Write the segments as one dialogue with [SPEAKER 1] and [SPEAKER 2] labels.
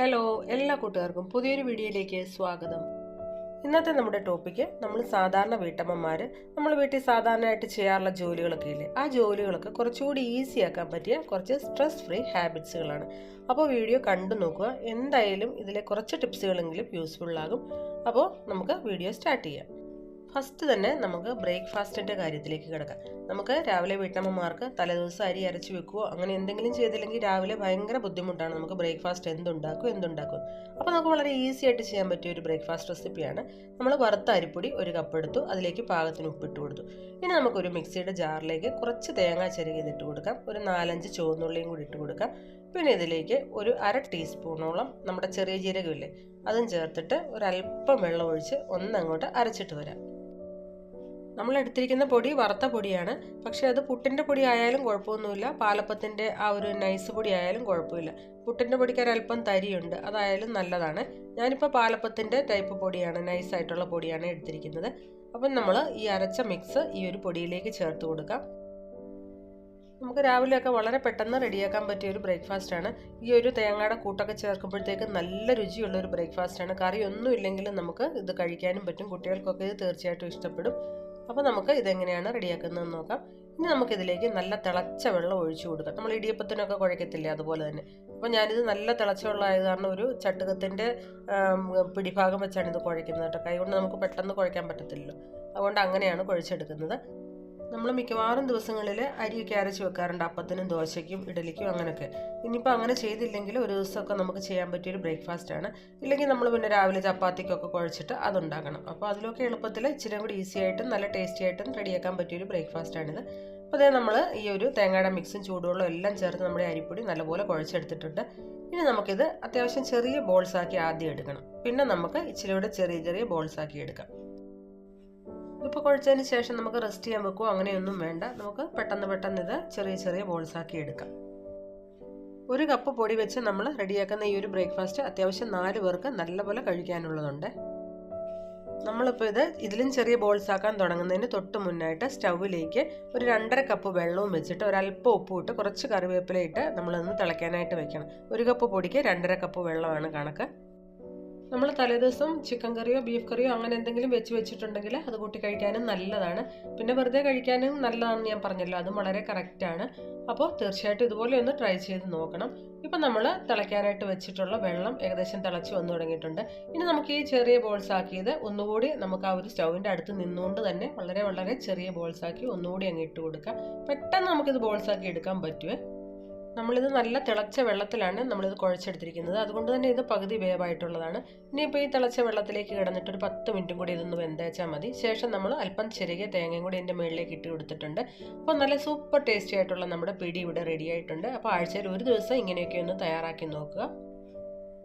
[SPEAKER 1] Hello എല്ലാ കൂട്ടുകാർക്കും പുതിയൊരു വീഡിയോയിലേക്ക് സ്വാഗതം. ഇന്നത്തെ നമ്മുടെ ടോപ്പിക്ക് നമ്മൾ സാധാരണ വീട്ടമ്മമാർ നമ്മൾ വീട്ടിൽ സാധാരണയായിട്ട് ചെയ്യാറുള്ള ജോലികളൊക്കെ ഇല്ലേ? ആ ജോലികളൊക്കെ കുറച്ചുകൂടി ഈസി ആക്കാൻ പറ്റിയ കുറച്ച് സ്ട്രെസ് ഫ്രീ ഹാബിറ്റ്സുകളാണ് അപ്പോൾ വീഡിയോ കണ്ടു നോക്കുക. എന്തായാലും ഇതിലെ കുറച്ച് ടിപ്സുകളെങ്കിലും യൂസ്ഫുൾ ആകും. അപ്പോൾ നമുക്ക് വീഡിയോ സ്റ്റാർട്ട് ചെയ്യാം. ഫസ്റ്റ് തന്നെ നമുക്ക് ബ്രേക്ക്ഫാസ്റ്റിന്റെ കാര്യത്തിലേക്ക് കിടക്കാം. നമുക്ക് രാവിലെ വീട്ടമ്മമാർക്ക് തലേദിവസം അരി അരച്ച് വെക്കുകയോ അങ്ങനെ എന്തെങ്കിലും ചെയ്തില്ലെങ്കിൽ രാവിലെ ഭയങ്കര ബുദ്ധിമുട്ടാണ്. നമുക്ക് ബ്രേക്ക്ഫാസ്റ്റ് എന്തുണ്ടാക്കും എന്തുണ്ടാക്കും. അപ്പോൾ നമുക്ക് വളരെ ഈസി ആയിട്ട് ചെയ്യാൻ പറ്റിയ ഒരു ബ്രേക്ക്ഫാസ്റ്റ് റെസിപ്പിയാണ്. നമ്മൾ വറുത്ത അരിപ്പൊടി ഒരു കപ്പ് എടുത്തു അതിലേക്ക് പാകത്തിന് ഉപ്പിട്ട് കൊടുത്തു. ഇനി നമുക്കൊരു മിക്സിയുടെ ജാറിലേക്ക് കുറച്ച് തേങ്ങ ചെറുകിയത് ഇട്ട് കൊടുക്കാം. ഒരു നാലഞ്ച് ചുവന്നുള്ളിയും കൂടി ഇട്ട് കൊടുക്കാം. പിന്നെ ഇതിലേക്ക് ഒരു അര ടീസ്പൂണോളം നമ്മുടെ ചെറിയ ജീരകമില്ലേ അതും ചേർത്തിട്ട് ഒരല്പം വെള്ളം ഒഴിച്ച് ഒന്നങ്ങോട്ട് അരച്ചിട്ട് വരാം. നമ്മൾ എടുത്തിരിക്കുന്ന പൊടി വറുത്ത പൊടിയാണ്. പക്ഷേ അത് പുട്ടിന്റെ പൊടി ആയാലും കുഴപ്പമൊന്നുമില്ല. പാലപ്പത്തിന്റെ ആ ഒരു നൈസ് പൊടി ആയാലും കുഴപ്പമില്ല. പുട്ടിന്റെ പൊടിക്ക് ഒരല്പം തരിയുണ്ട്. അതായാലും നല്ലതാണ്. ഞാനിപ്പോൾ പാലപ്പത്തിന്റെ ടൈപ്പ് പൊടിയാണ് നൈസായിട്ടുള്ള പൊടിയാണ് എടുത്തിരിക്കുന്നത്. അപ്പം നമ്മൾ ഈ അരച്ച മിക്സ് ഈ ഒരു പൊടിയിലേക്ക് ചേർത്ത് കൊടുക്കാം. നമുക്ക് രാവിലെയൊക്കെ വളരെ പെട്ടെന്ന് റെഡിയാക്കാൻ പറ്റിയ ഒരു ബ്രേക്ക്ഫാസ്റ്റ് ആണ്. ഈ ഒരു തേങ്ങയുടെ കൂട്ടൊക്കെ ചേർക്കുമ്പോഴത്തേക്ക് നല്ല രുചിയുള്ള ഒരു ബ്രേക്ക്ഫാസ്റ്റ് ആണ്. കറി ഒന്നും ഇല്ലെങ്കിലും നമുക്ക് ഇത് കഴിക്കാനും പറ്റും. കുട്ടികൾക്കൊക്കെ ഇത് തീർച്ചയായിട്ടും ഇഷ്ടപ്പെടും. അപ്പോൾ നമുക്ക് ഇതെങ്ങനെയാണ് റെഡിയാക്കുന്നതെന്ന് നോക്കാം. ഇനി നമുക്കിതിലേക്ക് നല്ല തിളച്ച വെള്ളം ഒഴിച്ചു കൊടുക്കാം. നമ്മൾ ഇടിയപ്പത്തിനൊക്കെ കുഴക്കത്തില്ലേ അതുപോലെ തന്നെ. അപ്പോൾ ഞാനിത് നല്ല തിളച്ച വെള്ളമായത് കാരണം ഒരു ചട്ടുകത്തിന്റെ പിടിഭാഗം വെച്ചാണ് ഇത് കുഴക്കുന്നത് കേട്ടോ. കൈകൊണ്ട് നമുക്ക് പെട്ടെന്ന് കുഴക്കാൻ പറ്റത്തില്ലല്ലോ. അതുകൊണ്ട് അങ്ങനെയാണ് കുഴച്ചെടുക്കുന്നത്. നമ്മൾ മിക്കവാറും ദിവസങ്ങളിൽ അരിയൊക്കെ അരച്ച് വെക്കാറുണ്ട്. അപ്പത്തിനും ദോശയ്ക്കും ഇഡലിക്കും അങ്ങനെയൊക്കെ ഇനിയിപ്പോൾ അങ്ങനെ ചെയ്തില്ലെങ്കിൽ ഒരു ദിവസമൊക്കെ നമുക്ക് ചെയ്യാൻ പറ്റിയൊരു ബ്രേക്ക്ഫാസ്റ്റ് ആണ്. ഇല്ലെങ്കിൽ നമ്മൾ പിന്നെ രാവിലെ ചപ്പാത്തിക്കൊക്കെ കുഴച്ചിട്ട് അതുണ്ടാക്കണം. അപ്പോൾ അതിലൊക്കെ എളുപ്പത്തിൽ ഇച്ചിരി കൂടി ഈസി ആയിട്ടും നല്ല ടേസ്റ്റി ആയിട്ടും റെഡിയാക്കാൻ പറ്റിയൊരു ബ്രേക്ക്ഫാസ്റ്റ് ആണിത്. അപ്പോൾ അതേ നമ്മൾ ഈ ഒരു തേങ്ങയുടെ മിക്സും ചൂടുവെള്ളം എല്ലാം ചേർത്ത് നമ്മുടെ അരിപ്പൊടി നല്ലപോലെ കുഴച്ചെടുത്തിട്ടുണ്ട്. ഇനി നമുക്കിത് അത്യാവശ്യം ചെറിയ ബോൾസാക്കി ആദ്യം എടുക്കണം. പിന്നെ നമുക്ക് ഇച്ചിരി കൂടെ ചെറിയ ചെറിയ ബോൾസാക്കി എടുക്കാം. ഇപ്പോൾ കുഴച്ചതിന് ശേഷം നമുക്ക് റെസ്റ്റ് ചെയ്യാൻ വെക്കുമോ അങ്ങനെയൊന്നും വേണ്ട. നമുക്ക് പെട്ടെന്ന് പെട്ടെന്ന് ഇത് ചെറിയ ചെറിയ ബോൾസ് ആക്കി എടുക്കാം. ഒരു കപ്പ് പൊടി വെച്ച് നമ്മൾ റെഡിയാക്കുന്ന ഈ ഒരു ബ്രേക്ക്ഫാസ്റ്റ് അത്യാവശ്യം നാല് പേർക്ക് നല്ലപോലെ കഴിക്കാനുള്ളതുണ്ട്. നമ്മളിപ്പോൾ ഇത് ഇതിലും ചെറിയ ബോൾസ് ആക്കാൻ തുടങ്ങുന്നതിന് തൊട്ട് മുന്നായിട്ട് സ്റ്റൗവിലേക്ക് ഒരു രണ്ടര കപ്പ് വെള്ളവും വെച്ചിട്ട് ഒരല്പം ഉപ്പും ഇട്ട് കുറച്ച് കറിവേപ്പില ഇട്ട് നമ്മളൊന്ന് തിളയ്ക്കാനായിട്ട് വെക്കണം. ഒരു കപ്പ് പൊടിക്ക് രണ്ടര കപ്പ് വെള്ളമാണ് കണക്ക്. നമ്മൾ തലേദിവസം ചിക്കൻ കറിയോ ബീഫ് കറിയോ അങ്ങനെ എന്തെങ്കിലും വെച്ച് വെച്ചിട്ടുണ്ടെങ്കിൽ അത് കൂട്ടി കഴിക്കാനും നല്ലതാണ്. പിന്നെ വെറുതെ കഴിക്കാനും നല്ലതാണെന്ന് ഞാൻ പറഞ്ഞല്ലോ അതും വളരെ കറക്റ്റാണ് അപ്പോൾ തീർച്ചയായിട്ടും ഇതുപോലെ ഒന്ന് ട്രൈ ചെയ്ത് നോക്കണം. ഇപ്പം നമ്മൾ തിളയ്ക്കാനായിട്ട് വെച്ചിട്ടുള്ള വെള്ളം ഏകദേശം തിളച്ച് വന്നു തുടങ്ങിയിട്ടുണ്ട്. ഇനി നമുക്ക് ഈ ചെറിയ ബോൾസ് ആക്കിയത് ഒന്നുകൂടി നമുക്ക് ആ ഒരു സ്റ്റൗവിന്റെ അടുത്ത് നിന്നുകൊണ്ട് തന്നെ വളരെ വളരെ ചെറിയ ബോൾസ് ആക്കി ഒന്നുകൂടി അങ്ങ് ഇട്ട് കൊടുക്കാം. പെട്ടെന്ന് നമുക്കിത് ബോൾസ് ആക്കി എടുക്കാൻ പറ്റുമേ നമ്മളിത് നല്ല തിളച്ച വെള്ളത്തിലാണ് നമ്മളിത് കുഴച്ചെടുത്തിരിക്കുന്നത്. അതുകൊണ്ട് തന്നെ ഇത് പകുതി വേവായിട്ടുള്ളതാണ്. ഇനിയിപ്പോൾ ഈ തിളച്ച വെള്ളത്തിലേക്ക് കിടന്നിട്ട് ഒരു പത്ത് മിനിറ്റും കൂടി ഇതൊന്ന് വെന്തേച്ചാൽ മതി. ശേഷം നമ്മൾ അല്പം ചെറിയ തേങ്ങയും കൂടി എന്റെ മുകളിലേക്ക് ഇട്ട് കൊടുത്തിട്ടുണ്ട്. അപ്പോൾ നല്ല സൂപ്പർ ടേസ്റ്റി ആയിട്ടുള്ള നമ്മുടെ പിടി ഇവിടെ റെഡി ആയിട്ടുണ്ട്. അപ്പോൾ ആഴ്ചയിൽ ഒരു ദിവസം ഇങ്ങനെയൊക്കെ ഒന്ന് തയ്യാറാക്കി നോക്കുക.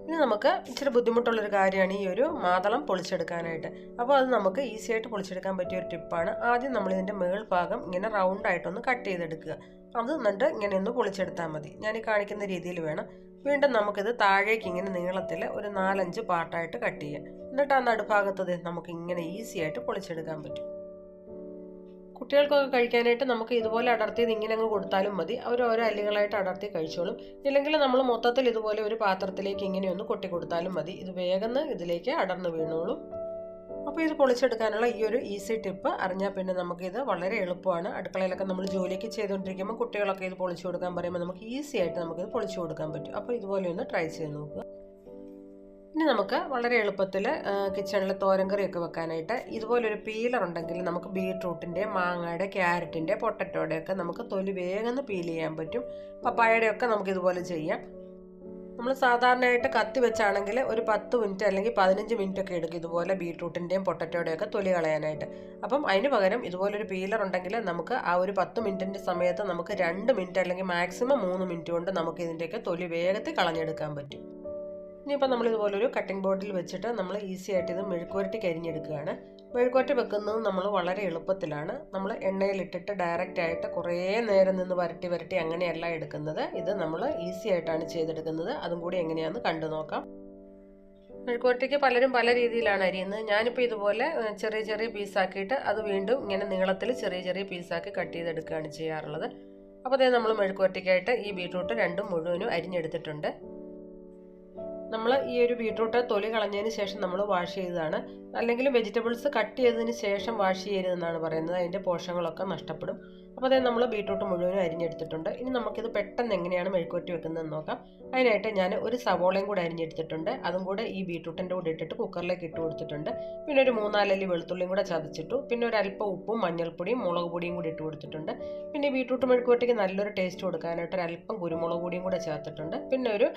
[SPEAKER 1] ഇനി നമുക്ക് ഇച്ചിരി ബുദ്ധിമുട്ടുള്ളൊരു കാര്യമാണ് ഈ ഒരു മാതളം പൊളിച്ചെടുക്കാനായിട്ട്. അപ്പോൾ അത് നമുക്ക് ഈസി ആയിട്ട് പൊളിച്ചെടുക്കാൻ പറ്റിയ ഒരു ടിപ്പാണ് ആദ്യം നമ്മൾ ഇതിന്റെ മേൾ ഭാഗം ഇങ്ങനെ റൗണ്ടായിട്ടൊന്ന് കട്ട് ചെയ്തെടുക്കുക. അത് എന്നിട്ട് ഇങ്ങനെ ഒന്ന് പൊളിച്ചെടുത്താൽ മതി. ഞാൻ ഈ കാണിക്കുന്ന രീതിയിൽ വേണം. വീണ്ടും നമുക്കിത് താഴേക്ക് ഇങ്ങനെ നീളത്തിൽ ഒരു നാലഞ്ച് പാർട്ടായിട്ട് കട്ട് ചെയ്യാം. എന്നിട്ട് ആ നടുഭാഗത്തത് നമുക്ക് ഇങ്ങനെ ഈസി ആയിട്ട് പൊളിച്ചെടുക്കാൻ പറ്റും. കുട്ടികൾക്കൊക്കെ കഴിക്കാനായിട്ട് നമുക്ക് ഇതുപോലെ അടർത്തിയത് ഇങ്ങനെ അങ്ങ് കൊടുത്താലും മതി. അവർ ഓരോ അല്ലികളായിട്ട് അടർത്തി കഴിച്ചോളും. ഇല്ലെങ്കിൽ നമ്മൾ മൊത്തത്തിൽ ഇതുപോലെ ഒരു പാത്രത്തിലേക്ക് ഇങ്ങനെ ഒന്ന് കൊട്ടി കൊടുത്താലും മതി. ഇത് വേഗം ഇതിലേക്ക് അടർന്നു വീണോളും. അപ്പോൾ ഇത് പൊളിച്ചെടുക്കാനുള്ള ഈ ഒരു ഈസി ടിപ്പ് അറിഞ്ഞാൽ പിന്നെ നമുക്കിത് വളരെ എളുപ്പമാണ്. അടുക്കളയിലൊക്കെ നമ്മൾ ജോലിയൊക്കെ ചെയ്തുകൊണ്ടിരിക്കുമ്പോൾ കുട്ടികളൊക്കെ ഇത് പൊളിച്ചു കൊടുക്കാൻ പറയുമ്പോൾ നമുക്ക് ഈസി ആയിട്ട് നമുക്കിത് പൊളിച്ചു കൊടുക്കാൻ പറ്റും. അപ്പോൾ ഇതുപോലെ ഒന്ന് ട്രൈ ചെയ്ത് നോക്കുക. ഇനി നമുക്ക് വളരെ എളുപ്പത്തിൽ കിച്ചണിൽ തോരൻ കറിയൊക്കെ വെക്കാനായിട്ട് ഇതുപോലൊരു പീലർ ഉണ്ടെങ്കിൽ നമുക്ക് ബീട്രൂട്ടിന്റെ മാങ്ങയുടെ ക്യാരറ്റിന്റെ പൊട്ടറ്റോടെയൊക്കെ നമുക്ക് തൊലി വേഗം പീൽ ചെയ്യാൻ പറ്റും. പപ്പായയുടെ ഒക്കെ നമുക്ക് ഇതുപോലെ ചെയ്യാം. നമ്മൾ സാധാരണയായിട്ട് കത്തി വെച്ചാണെങ്കിൽ ഒരു പത്ത് മിനിറ്റ് അല്ലെങ്കിൽ പതിനഞ്ച് മിനിറ്റ് ഒക്കെ എടുക്കും ഇതുപോലെ ബീട്രൂട്ടിന്റെയും പൊട്ടറ്റോടെയൊക്കെ തൊലി കളയാനായിട്ട്. അപ്പം അതിന് പകരം ഇതുപോലൊരു പീലർ ഉണ്ടെങ്കിൽ നമുക്ക് ആ ഒരു പത്ത് മിനിറ്റിന്റെ സമയത്ത് നമുക്ക് രണ്ട് മിനിറ്റ് അല്ലെങ്കിൽ മാക്സിമം മൂന്ന് മിനിറ്റ് കൊണ്ട് നമുക്ക് ഇതിന്റെയൊക്കെ തൊലി വേഗത്തിൽ കളഞ്ഞെടുക്കാൻ പറ്റും. ഇനിയിപ്പോൾ നമ്മൾ ഇതുപോലൊരു കട്ടിംഗ് ബോർഡിൽ വെച്ചിട്ട് നമ്മൾ ഈസി ആയിട്ട് ഇത് മെഴുക്കുവരട്ടി കരിഞ്ഞെടുക്കുകയാണ്. മെഴുക്കുവരട്ടി വെക്കുന്നത് നമ്മൾ വളരെ എളുപ്പത്തിലാണ്. നമ്മൾ എണ്ണയിലിട്ടിട്ട് ഡയറക്റ്റ് ആയിട്ട് കുറേ നേരം നിന്ന് വരട്ടി വരട്ടി അങ്ങനെയല്ല എടുക്കുന്നത്. ഇത് നമ്മൾ ഈസി ആയിട്ടാണ് ചെയ്തെടുക്കുന്നത്. അതും കൂടി എങ്ങനെയാണെന്ന് കണ്ടു നോക്കാം. മെഴുക്കുവരട്ടിക്ക് പലരും പല രീതിയിലാണ് അരിയുന്നത്. ഞാനിപ്പോൾ ഇതുപോലെ ചെറിയ ചെറിയ പീസാക്കിയിട്ട് അത് വീണ്ടും ഇങ്ങനെ നീളത്തിൽ ചെറിയ ചെറിയ പീസാക്കി കട്ട് ചെയ്തെടുക്കുകയാണ് ചെയ്യാറുള്ളത്. അപ്പോൾ അതേ നമ്മൾ മെഴുക്കുവരട്ടിക്കായിട്ട് ഈ ബീട്രൂട്ട് രണ്ടും മുഴുവനും അരിഞ്ഞെടുത്തിട്ടുണ്ട്. നമ്മൾ ഈ ഒരു ബീട്രൂട്ട് തൊലി കളഞ്ഞതിന് ശേഷം നമ്മൾ വാഷ് ചെയ്തതാണ്. അല്ലെങ്കിൽ വെജിറ്റബിൾസ് കട്ട് ചെയ്തതിന് ശേഷം വാഷ് ചെയ്യരുതെന്നാണ് പറയുന്നത്. അതിന്റെ പോഷകങ്ങളൊക്കെ നഷ്ടപ്പെടും. അപ്പോൾ അതായത് നമ്മൾ ബീട്രൂട്ട് മുഴുവനും അരിഞ്ഞെടുത്തിട്ടുണ്ട്. ഇനി നമുക്കിത് പെട്ടെന്ന് എങ്ങനെയാണ് മെഴുക്കുവറ്റി വെക്കുന്നതെന്ന് നോക്കാം. അതിനായിട്ട് ഞാൻ ഒരു സവോളയും കൂടെ അരിഞ്ഞെടുത്തിട്ടുണ്ട്. അതും കൂടെ ഈ ബീട്രൂട്ടിന്റെ കൂടെ ഇട്ടിട്ട് കുക്കറിലേക്ക് ഇട്ട് കൊടുത്തിട്ടുണ്ട്. പിന്നെ ഒരു മൂന്നാലല്ലി വെളുത്തുള്ളിയും കൂടെ ചതച്ചിട്ടു. പിന്നെ ഒരു അല്പം ഉപ്പും മഞ്ഞൾപ്പൊടിയും മുളക് പൊടിയും കൂടി ഇട്ട് കൊടുത്തിട്ടുണ്ട്. പിന്നെ ബീട്രൂട്ട് മെഴുക്കുവറ്റിക്ക് നല്ലൊരു ടേസ്റ്റ് കൊടുക്കാനായിട്ട് ഒരു അല്പം കുരുമുളക് പൊടിയും കൂടെ ചേർത്തിട്ടുണ്ട്. പിന്നെ ഒരു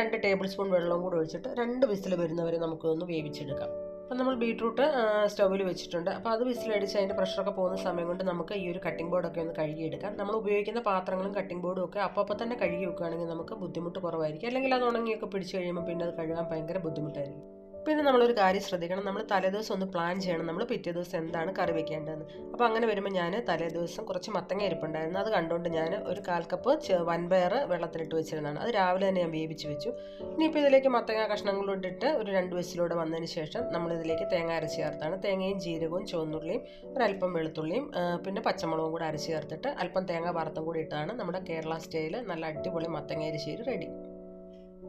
[SPEAKER 1] രണ്ട് ടേബിൾ സ്പൂൺ വെള്ളവും കൂടെ ഒഴിച്ചിട്ട് രണ്ട് വിസിൽ വരുന്നവരെ നമുക്കൊന്ന് വേവിച്ചെടുക്കാം. അപ്പം നമ്മൾ ബീട്രൂട്ട് സ്റ്റൗവിൽ വെച്ചിട്ടുണ്ട്. അപ്പോൾ അത് വിസിലടിച്ച് അതിന്റെ പ്രഷറൊക്കെ പോകുന്ന സമയം കൊണ്ട് നമുക്ക് ഈ ഒരു കട്ടിംഗ് ബോർഡൊക്കെ ഒന്ന് കഴുകിയെടുക്കാം. നമ്മൾ ഉപയോഗിക്കുന്ന പാത്രങ്ങളും കട്ടിംഗ് ബോർഡും ഒക്കെ അപ്പോൾ അപ്പോൾ തന്നെ കഴുകി വെക്കുകയാണെങ്കിൽ നമുക്ക് ബുദ്ധിമുട്ട് കുറവായിരിക്കും. അല്ലെങ്കിൽ അത് ഉണങ്ങിയൊക്കെ പിടിച്ച് കഴിയുമ്പോൾ പിന്നെ അത് കഴുകാൻ ഭയങ്കര ബുദ്ധിമുട്ടായിരിക്കും. പിന്നെ നമ്മളൊരു കാര്യം ശ്രദ്ധിക്കണം. നമ്മൾ തലേദിവസം ഒന്ന് പ്ലാൻ ചെയ്യണം. നമ്മൾ പിറ്റേ ദിവസം എന്താണ് കറി വെക്കേണ്ടതെന്ന്. അപ്പോൾ അങ്ങനെ വരുമ്പോൾ ഞാൻ തലേദിവസം കുറച്ച് മത്തങ്ങ ഇരിപ്പുണ്ടായിരുന്നു അത് കണ്ടുകൊണ്ട് ഞാൻ ഒരു കാൽ കപ്പ് വൻപയർ വെള്ളത്തിലിട്ട് വെച്ചിരുന്നതാണ്. അത് രാവിലെ തന്നെ ഞാൻ വേവിച്ച് വെച്ചു. ഇനിയിപ്പോൾ ഇതിലേക്ക് മത്തങ്ങ കഷ്ണങ്ങളിട്ടിട്ട് ഒരു രണ്ട് വയസ്സിലൂടെ വന്നതിന് ശേഷം നമ്മൾ ഇതിലേക്ക് തേങ്ങ അരച്ച് ചേർത്താണ്. തേങ്ങയും ജീരകവും ചുവന്നുള്ളിയും ഒരല്പം വെളുത്തുള്ളിയും പിന്നെ പച്ചമുളകും കൂടി അരച്ച് ചേർത്തിട്ട് അല്പം തേങ്ങ വറുത്തും കൂടി ഇട്ടാണ് നമ്മുടെ കേരള സ്റ്റൈൽ നല്ല അടിപൊളി മത്തങ്ങ അരിശ്ശേരി റെഡി.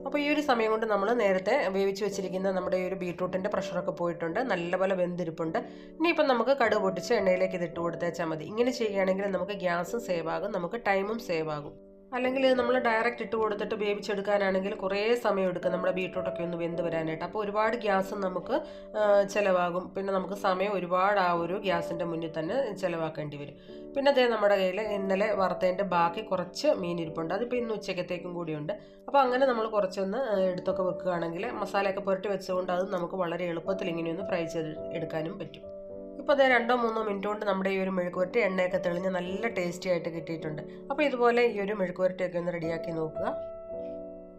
[SPEAKER 1] അപ്പോൾ ഈ ഒരു സമയം കൊണ്ട് നമ്മൾ നേരത്തെ വേവിച്ച് വെച്ചിരിക്കുന്ന നമ്മുടെ ഈ ഒരു ബീട്രൂട്ടിന്റെ പ്രഷറൊക്കെ പോയിട്ടുണ്ട്. നല്ലപോലെ വെന്തിരിപ്പുണ്ട്. ഇനിയിപ്പം നമുക്ക് കടുക് പൊട്ടിച്ച് എണ്ണയിലേക്ക് ഇതിട്ട് കൊടുത്തേച്ചാൽ മതി. ഇങ്ങനെ ചെയ്യുകയാണെങ്കിൽ നമുക്ക് ഗ്യാസും സേവ് ആകും. നമുക്ക് ടൈമും സേവ് ആകും. അല്ലെങ്കിൽ നമ്മൾ ഡയറക്റ്റ് ഇട്ട് കൊടുത്തിട്ട് വേവിച്ചെടുക്കാനാണെങ്കിൽ കുറേ സമയം എടുക്കും നമ്മുടെ ബീട്രൂട്ടൊക്കെ ഒന്ന് വെന്ത് വരാനായിട്ട്. അപ്പോൾ ഒരുപാട് ഗ്യാസ് നമുക്ക് ചിലവാകും. പിന്നെ നമുക്ക് സമയം ഒരുപാട് ആ ഒരു ഗ്യാസിന്റെ മുന്നിൽ തന്നെ ചിലവാക്കേണ്ടി വരും. പിന്നെ അതേ നമ്മുടെ കയ്യിൽ ഇന്നലെ വറുത്തതിന്റെ ബാക്കി കുറച്ച് മീൻ ഇരിപ്പുണ്ട് അതിപ്പോൾ ഇന്ന് ഉച്ചക്കത്തേക്കും കൂടിയുണ്ട്. അപ്പോൾ അങ്ങനെ നമ്മൾ കുറച്ചൊന്ന് എടുത്തൊക്കെ വെക്കുകയാണെങ്കിൽ മസാലയൊക്കെ പുരട്ടി വെച്ചുകൊണ്ട് അത് നമുക്ക് വളരെ എളുപ്പത്തിൽ ഇങ്ങനെയൊന്ന് ഫ്രൈ ചെയ്ത് എടുക്കാനും പറ്റും. ഇപ്പോൾ അതേ രണ്ടോ മൂന്നോ മിനിറ്റ് കൊണ്ട് നമ്മുടെ ഈ ഒരു മെഴുക്കുവരട്ടി എണ്ണയൊക്കെ തെളിഞ്ഞ് നല്ല ടേസ്റ്റി ആയിട്ട് കിട്ടിയിട്ടുണ്ട്. അപ്പോൾ ഇതുപോലെ ഈ ഒരു മെഴുക്കുവരട്ടിയൊക്കെ ഒന്ന് റെഡിയാക്കി നോക്കുക.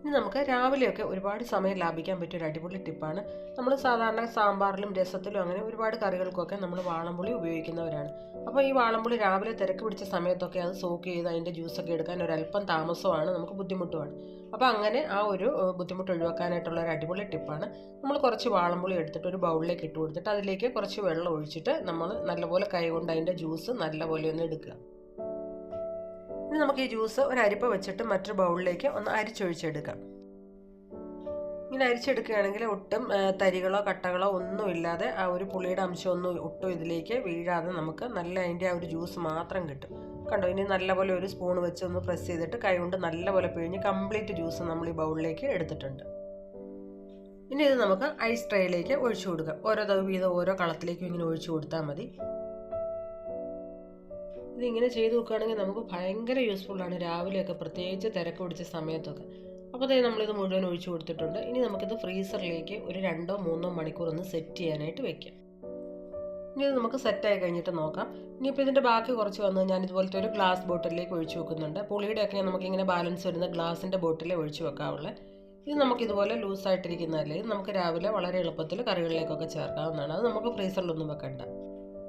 [SPEAKER 1] ഇനി നമുക്ക് രാവിലെയൊക്കെ ഒരുപാട് സമയം ലാഭിക്കാൻ പറ്റിയ ഒരു അടിപൊളി ടിപ്പാണ്. നമ്മൾ സാധാരണ സാമ്പാറിലും രസത്തിലും അങ്ങനെ ഒരുപാട് കറികൾക്കൊക്കെ നമ്മൾ വാളംപുളി ഉപയോഗിക്കുന്നവരാണ്. അപ്പോൾ ഈ വാളംപുളി രാവിലെ തിരക്ക് പിടിച്ച സമയത്തൊക്കെ അത് സോക്ക് ചെയ്ത് അതിന്റെ ജ്യൂസൊക്കെ എടുക്കാൻ ഒരല്പം താമസമാണ് നമുക്ക് ബുദ്ധിമുട്ടുമാണ്. അപ്പോൾ അങ്ങനെ ആ ഒരു ബുദ്ധിമുട്ട് ഒഴിവാക്കാനായിട്ടുള്ള ഒരു അടിപൊളി ടിപ്പാണ്. നമ്മൾ കുറച്ച് വാളംപുളി എടുത്തിട്ട് ഒരു ബൗളിലേക്ക് ഇട്ട് കൊടുത്തിട്ട് അതിലേക്ക് കുറച്ച് വെള്ളം ഒഴിച്ചിട്ട് നമ്മൾ നല്ലപോലെ കൈ കൊണ്ട് അതിന്റെ ജ്യൂസ് നല്ലപോലെ ഒന്ന് എടുക്കുക. ഇനി നമുക്ക് ഈ ജ്യൂസ് ഒരു അരിപ്പ വെച്ചിട്ട് മറ്റൊരു ബൗളിലേക്ക് ഒന്ന് അരിച്ചൊഴിച്ചെടുക്കാം. ഇങ്ങനെ അരിച്ചെടുക്കുകയാണെങ്കിൽ ഒട്ടും തരികളോ കട്ടകളോ ഒന്നും ഇല്ലാതെ ആ ഒരു പുളിയുടെ അംശമൊന്നും ഒട്ടും ഇതിലേക്ക് വീഴാതെ നമുക്ക് നല്ല അതിന്റെ ആ ഒരു ജ്യൂസ് മാത്രം കിട്ടും. കണ്ടോ ഇനി നല്ലപോലെ ഒരു സ്പൂൺ വെച്ച് ഒന്ന് പ്രസ് ചെയ്തിട്ട് കൈ കൊണ്ട് നല്ലപോലെ പിഴിഞ്ഞ് കംപ്ലീറ്റ് ജ്യൂസ് നമ്മൾ ഈ ബൗളിലേക്ക് എടുത്തിട്ടുണ്ട്. ഇനി ഇത് നമുക്ക് ഐസ് ട്രേയിലേക്ക് ഒഴിച്ചു കൊടുക്കാം. ഓരോ വീതം ഓരോ കളത്തിലേക്കും ഇങ്ങനെ ഒഴിച്ചു കൊടുത്താൽ മതി. ഇതിങ്ങനെ ചെയ്ത് നോക്കുകയാണെങ്കിൽ നമുക്ക് ഭയങ്കര യൂസ്ഫുള്ളാണ് രാവിലെയൊക്കെ പ്രത്യേകിച്ച് തിരക്ക് പിടിച്ച സമയത്തൊക്കെ. അപ്പോൾ അതേ നമ്മളിത് മുഴുവൻ ഒഴിച്ചു കൊടുത്തിട്ടുണ്ട്. ഇനി നമുക്കിത് ഫ്രീസറിലേക്ക് ഒരു രണ്ടോ മൂന്നോ മണിക്കൂർ ഒന്ന് സെറ്റ് ചെയ്യാനായിട്ട് വെക്കാം. ഇനി ഇത് നമുക്ക് സെറ്റായി കഴിഞ്ഞിട്ട് നോക്കാം. ഇനിയിപ്പോൾ ഇതിന്റെ ബാക്കി കുറച്ച് വന്ന് ഞാൻ ഇതുപോലത്തെ ഒരു ഗ്ലാസ് ബോട്ടിലേക്ക് ഒഴിച്ചു വെക്കുന്നുണ്ട്. പുളിയുടെയൊക്കെ നമുക്കിങ്ങനെ ബാലൻസ് വരുന്ന ഗ്ലാസിന്റെ ബോട്ടിലേ ഒഴിച്ചു വെക്കാവുള്ളത് ഇത് നമുക്കിതുപോലെ ലൂസായിട്ടിരിക്കുന്നതല്ലേ നമുക്ക് രാവിലെ വളരെ എളുപ്പത്തിൽ കറികളിലേക്കൊക്കെ ചേർക്കാവുന്നതാണ്. അത് നമുക്ക് ഫ്രീസറിലൊന്നും വെക്കണ്ട.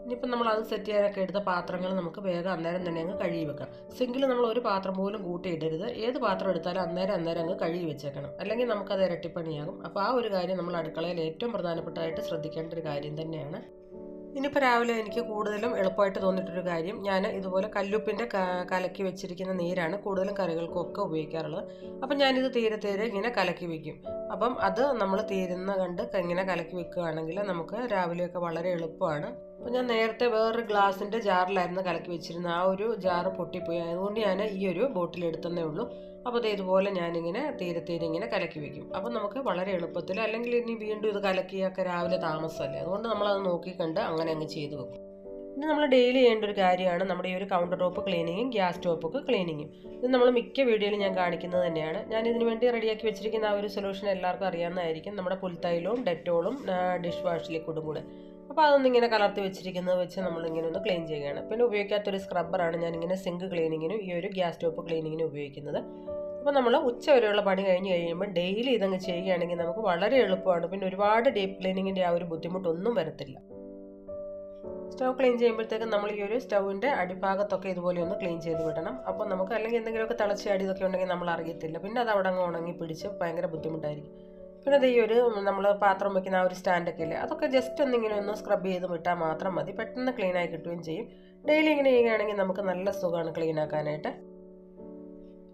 [SPEAKER 1] ഇനിയിപ്പം നമ്മൾ അത് സെറ്റ് ചെയ്യാനൊക്കെ എടുത്ത പാത്രങ്ങൾ നമുക്ക് വേഗം അന്നേരം തന്നെ അങ്ങ് കഴുകി വെക്കാം. സിങ്കിൽ നമ്മൾ ഒരു പാത്രം പോലും കൂട്ടിയിടരുത്. ഏത് പാത്രം എടുത്താലും അന്നേരം അന്നേരം അങ്ങ് കഴുകി വെച്ചേക്കണം. അല്ലെങ്കിൽ നമുക്കത് ഇരട്ടിപ്പണിയാകും. അപ്പോൾ ആ ഒരു കാര്യം നമ്മൾ അടുക്കളയിൽ ഏറ്റവും പ്രധാനപ്പെട്ടതായിട്ട് ശ്രദ്ധിക്കേണ്ട ഒരു കാര്യം തന്നെയാണ്. ഇനിയിപ്പോൾ രാവിലെ എനിക്ക് കൂടുതലും എളുപ്പമായിട്ട് തോന്നിയിട്ടൊരു കാര്യം ഞാൻ ഇതുപോലെ കല്ലുപ്പിന്റെ കലക്കി വെച്ചിരിക്കുന്ന നീരാണ് കൂടുതലും കറികൾക്കൊക്കെ ഉപയോഗിക്കാറുള്ളത്. അപ്പം ഞാനിത് തീരെ തീരെ ഇങ്ങനെ കലക്കി വയ്ക്കും അപ്പം അത് നമ്മൾ തീരുന്ന കണ്ട് ഇങ്ങനെ കലക്കി വെക്കുകയാണെങ്കിൽ നമുക്ക് രാവിലെയൊക്കെ വളരെ എളുപ്പമാണ്. അപ്പം ഞാൻ നേരത്തെ വേറൊരു ഗ്ലാസിന്റെ ജാറിലായിരുന്നു കലക്കി വെച്ചിരുന്നത് ആ ഒരു ജാറ് പൊട്ടിപ്പോയി. അതുകൊണ്ട് ഞാൻ ഈ ഒരു ബോട്ടിൽ എടുത്തതേ ഉള്ളൂ. അപ്പോൾ ദേ ഇതുപോലെ ഞാനിങ്ങനെ തീരെ തീരെ ഇങ്ങനെ കലക്കി വെക്കും. അപ്പോൾ നമുക്ക് വളരെ എളുപ്പത്തിൽ അല്ലെങ്കിൽ ഇനി വീണ്ടും ഇത് കലക്കിയൊക്കെ രാവിലെ താമസമല്ലേ? അതുകൊണ്ട് നമ്മളത് നോക്കിക്കണ്ട് അങ്ങനെ അങ്ങ് ചെയ്തു വെക്കും. ഇനി നമ്മൾ ഡെയിലി ചെയ്യേണ്ട ഒരു കാര്യമാണ് നമ്മുടെ ഈ ഒരു കൗണ്ടർ ടോപ്പ് ക്ലീനിങ്ങും ഗ്യാസ് ടോപ്പൊക്കെ ക്ലീനിങ്ങും ഇത് നമ്മൾ മിക്ക വീഡിയോയിലും ഞാൻ കാണിക്കുന്നത് തന്നെയാണ്. ഞാൻ ഇതിനു വേണ്ടി റെഡിയാക്കി വെച്ചിരിക്കുന്ന ആ ഒരു സൊല്യൂഷൻ എല്ലാവർക്കും അറിയാവുന്നതായിരിക്കും. നമ്മുടെ പുൽത്തൈലവും ഡെറ്റോളും ഡിഷ് വാഷ് ലിക്വിഡും കൂടെ. അപ്പോൾ അതൊന്നും ഇങ്ങനെ കലർത്തി വെച്ചിരിക്കുന്നത് വെച്ച് നമ്മളിങ്ങനെ ഒന്ന് ക്ലീൻ ചെയ്യുകയാണ്. പിന്നെ ഉപയോഗിക്കാത്തൊരു സ്ക്രബ്ബറാണ് ഞാനിങ്ങനെ സിങ്ക് ക്ലീനിങ്ങിനും ഈ ഒരു ഗ്യാസ് ടോപ്പ് ക്ലീനിങ്ങിനും ഉപയോഗിക്കുന്നത്. അപ്പോൾ നമ്മൾ ഉച്ച വരെയുള്ള പണി കഴിഞ്ഞ് കഴിയുമ്പോൾ ഡെയിലി ഇതങ്ങ് ചെയ്യുകയാണെങ്കിൽ നമുക്ക് വളരെ എളുപ്പമാണ്. പിന്നെ ഒരുപാട് ഡീപ്പ് ക്ലീനിങ്ങിന്റെ ആ ഒരു ബുദ്ധിമുട്ടൊന്നും വരത്തില്ല. സ്റ്റൗ ക്ലീൻ ചെയ്യുമ്പോഴത്തേക്കും നമ്മൾ ഈ ഒരു സ്റ്റൗവിന്റെ അടിഭാഗത്തൊക്കെ ഇതുപോലെ ഒന്ന് ക്ലീൻ ചെയ്ത് വിടണം. അപ്പോൾ നമുക്ക് അല്ലെങ്കിൽ എന്തെങ്കിലുമൊക്കെ തിളച്ചടി ഇതൊക്കെ ഉണ്ടെങ്കിൽ നമ്മൾ അറിയത്തില്ല. പിന്നെ അത് അവിടെ അങ്ങ് ഉണങ്ങി പിടിച്ച് ഭയങ്കര ബുദ്ധിമുട്ടായിരിക്കും. പിന്നെ ഈ ഒരു നമ്മൾ പാത്രം വയ്ക്കുന്ന ആ ഒരു സ്റ്റാൻഡൊക്കെ ഇല്ലേ അതൊക്കെ ജസ്റ്റ് ഒന്നിങ്ങനെ ഒന്ന് സ്ക്രബ് ചെയ്ത് വിട്ടാൽ മാത്രം മതി. പെട്ടെന്ന് ക്ലീൻ ആയി കിട്ടുകയും ചെയ്യും. ഡെയിലി ഇങ്ങനെ ചെയ്യുകയാണെങ്കിൽ നമുക്ക് നല്ല സുഖമാണ് ക്ലീൻ ആക്കാനായിട്ട്.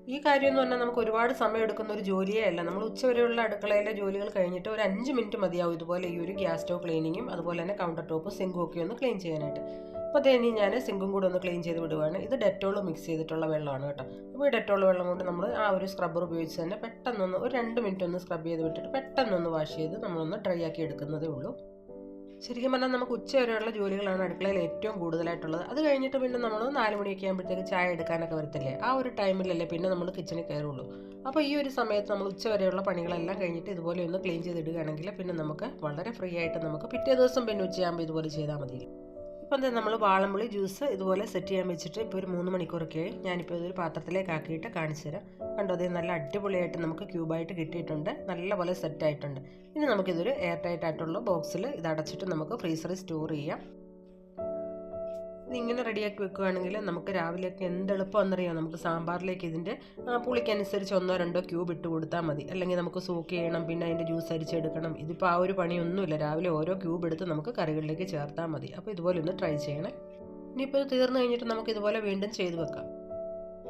[SPEAKER 1] ഈ കാര്യം എന്ന് പറഞ്ഞാൽ നമുക്ക് ഒരുപാട് സമയം എടുക്കുന്ന ഒരു ജോലിയേ അല്ല. നമ്മൾ ഉച്ചവരെയുള്ള അടുക്കളയിലെ ജോലികൾ കഴിഞ്ഞിട്ട് ഒരു അഞ്ച് മിനിറ്റ് മതിയാവും ഇതുപോലെ ഈ ഒരു ഗ്യാസ് സ്റ്റവ് ക്ലീനിങ്ങും അതുപോലെ തന്നെ കൗണ്ടർ ടോപ്പ് സിങ്കും ഒക്കെ ഒന്ന് ക്ലീൻ ചെയ്യാനായിട്ട്. അപ്പോൾ തേനി ഞാൻ സിങ്കും കൂടെ ഒന്ന് ക്ലീൻ ചെയ്ത് വിടുവാണ്. ഇത് ഡെറ്റോൾ മിക്സ് ചെയ്തിട്ടുള്ള വെള്ളമാണ് കേട്ടോ. അപ്പോൾ ഈ ഡെറ്റോൾ വെള്ളം കൊണ്ട് നമ്മൾ ആ ഒരു സ്ക്രബ്ബർ ഉപയോഗിച്ച് തന്നെ പെട്ടെന്നൊന്ന് ഒരു രണ്ട് മിനിറ്റ് ഒന്ന് സ്ക്രബ് ചെയ്ത് വിട്ടിട്ട് പെട്ടെന്നൊന്ന് വാഷ് ചെയ്ത് നമ്മളൊന്ന് ഡ്രൈ ആക്കി എടുക്കുന്നതേ ഉള്ളൂ. ശരിക്കും പറഞ്ഞാൽ നമുക്ക് ഉച്ച വരെയുള്ള ജോലികളാണ് അടുക്കളയിൽ ഏറ്റവും കൂടുതലായിട്ടുള്ളത്. അത് കഴിഞ്ഞിട്ട് പിന്നെ നമ്മൾ നാല് മണിയൊക്കെ ആകുമ്പോഴത്തേക്ക് ചായ എടുക്കാനൊക്കെ വരത്തില്ലേ? ആ ഒരു ടൈമിലല്ലേ പിന്നെ നമ്മൾ കിച്ചണിൽ കയറുള്ളൂ. അപ്പോൾ ഈ ഒരു സമയത്ത് നമ്മൾ ഉച്ച വരെയുള്ള പണികളെല്ലാം കഴിഞ്ഞിട്ട് ഇതുപോലെ ഒന്ന് ക്ലീൻ ചെയ്തിടുകയാണെങ്കിൽ പിന്നെ നമുക്ക് വളരെ ഫ്രീ ആയിട്ട് നമുക്ക് പിറ്റേ ദിവസം പിന്നെ ഉച്ചയാകുമ്പോൾ ഇതുപോലെ ചെയ്താൽ മതി ഇപ്പം നമ്മൾ വാളമ്പുളി ജ്യൂസ് ഇതുപോലെ സെറ്റ് ചെയ്യാൻ വെച്ചിട്ട് ഇപ്പോൾ ഒരു മൂന്ന് മണിക്കൂറൊക്കെ ആയി. ഞാനിപ്പോൾ ഇതൊരു പാത്രത്തിലേക്ക് ആക്കിയിട്ട് കാണിച്ചു തരാം. കണ്ടോ അതേ നല്ല അടിപൊളിയായിട്ട് നമുക്ക് ക്യൂബായിട്ട് കിട്ടിയിട്ടുണ്ട്. നല്ലപോലെ സെറ്റ് ആയിട്ടുണ്ട്. ഇനി നമുക്കിതൊരു എയർ ടൈറ്റ് ആയിട്ടുള്ള ബോക്സിൽ ഇത് അടച്ചിട്ട് നമുക്ക് ഫ്രീസറിൽ സ്റ്റോർ ചെയ്യാം. ഇതിങ്ങനെ റെഡിയാക്കി വെക്കുകയാണെങ്കിൽ നമുക്ക് രാവിലെയൊക്കെ എന്ത് എളുപ്പമെന്നറിയാം നമുക്ക് സാമ്പാറിലേക്ക് ഇതിന്റെ പുളിക്കനുസരിച്ച് ഒന്നോ രണ്ടോ ക്യൂബ് ഇട്ട് കൊടുത്താൽ മതി. അല്ലെങ്കിൽ നമുക്ക് സൂക്ക് ചെയ്യണം പിന്നെ അതിന്റെ ജ്യൂസ് അരിച്ചെടുക്കണം. ഇതിപ്പോൾ ആ ഒരു പണിയൊന്നുമില്ല. രാവിലെ ഓരോ ക്യൂബ് എടുത്ത് നമുക്ക് കറികളിലേക്ക് ചേർത്താൽ മതി. അപ്പോൾ ഇതുപോലെ ഒന്ന് ട്രൈ ചെയ്യണേ. ഇനിയിപ്പോൾ ഇത് തീർന്നു കഴിഞ്ഞിട്ട് നമുക്ക് ഇതുപോലെ വീണ്ടും ചെയ്ത് വെക്കാം.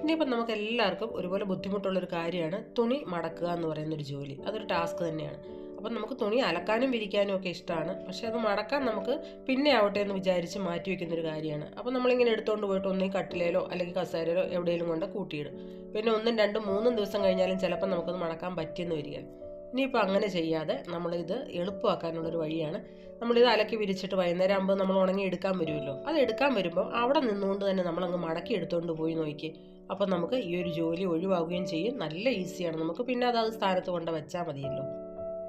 [SPEAKER 1] ഇനിയിപ്പം നമുക്ക് എല്ലാവർക്കും ഒരുപോലെ ബുദ്ധിമുട്ടുള്ളൊരു കാര്യമാണ് തുണി മടക്കുക എന്ന് പറയുന്നൊരു ജോലി. അതൊരു ടാസ്ക് തന്നെയാണ്. അപ്പം നമുക്ക് തുണി അലക്കാനും വിരിക്കാനും ഒക്കെ ഇഷ്ടമാണ്. പക്ഷെ അത് മടക്കാൻ നമുക്ക് പിന്നെ ആവട്ടെ എന്ന് വിചാരിച്ച് മാറ്റി വെക്കുന്ന ഒരു കാര്യമാണ്. അപ്പം നമ്മളിങ്ങനെ എടുത്തുകൊണ്ട് പോയിട്ട് ഒന്നീ കട്ടിലേലോ അല്ലെങ്കിൽ കസേരയിലോ എവിടെയെങ്കിലും കൊണ്ട് കൂട്ടിയിടും. പിന്നെ ഒന്നും രണ്ടും മൂന്നും ദിവസം കഴിഞ്ഞാലും ചിലപ്പോൾ നമുക്കത് മടക്കാൻ പറ്റിയെന്ന് വരിക ഇനിയിപ്പോൾ അങ്ങനെ ചെയ്യാതെ നമ്മളിത് എളുപ്പമാക്കാനുള്ളൊരു വഴിയാണ്. നമ്മളിത് അലക്കി വിരിച്ചിട്ട് വൈകുന്നേരം ആകുമ്പോൾ നമ്മൾ ഉണങ്ങി എടുക്കാൻ വരുമല്ലോ. അത് എടുക്കാൻ വരുമ്പോൾ അവിടെ നിന്നുകൊണ്ട് തന്നെ നമ്മളങ്ങ് മടക്കി എടുത്തുകൊണ്ട് പോയി നോക്കി അപ്പോൾ നമുക്ക് ഈ ഒരു ജോലി ഒഴിവാകുകയും ചെയ്യും. നല്ല ഈസിയാണ്. നമുക്ക് പിന്നെ അത് അത് സ്ഥാനത്ത് കൊണ്ട് വെച്ചാൽ മതിയല്ലോ.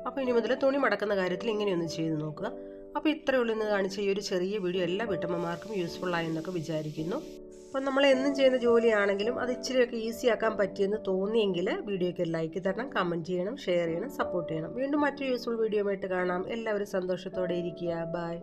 [SPEAKER 1] അപ്പോൾ ഇനി മുതൽ തുണി മടക്കുന്ന കാര്യത്തിൽ ഇങ്ങനെയൊന്ന് ചെയ്ത് നോക്കുക. അപ്പോൾ ഇത്രയേ ഉള്ളൂ എന്ന് കാണിച്ച ഈ ഒരു ചെറിയ വീഡിയോ. എല്ലാ വീട്ടമ്മമാർക്കും യൂസ്ഫുൾ ആയെന്നൊക്കെ വിചാരിക്കുന്നു. അപ്പം നമ്മൾ എന്നും ചെയ്യുന്ന ജോലിയാണെങ്കിലും അത് ഇച്ചിരിയൊക്കെ ഈസി ആക്കാൻ പറ്റിയെന്ന് തോന്നിയെങ്കിൽ വീഡിയോയ്ക്ക് ലൈക്ക് തരണം കമന്റ് ചെയ്യണം ഷെയർ ചെയ്യണം സപ്പോർട്ട് ചെയ്യണം. വീണ്ടും മറ്റൊരു യൂസ്ഫുൾ വീഡിയോ ആയിട്ട് കാണാം. എല്ലാവരും സന്തോഷത്തോടെ ഇരിക്കുക. ബൈ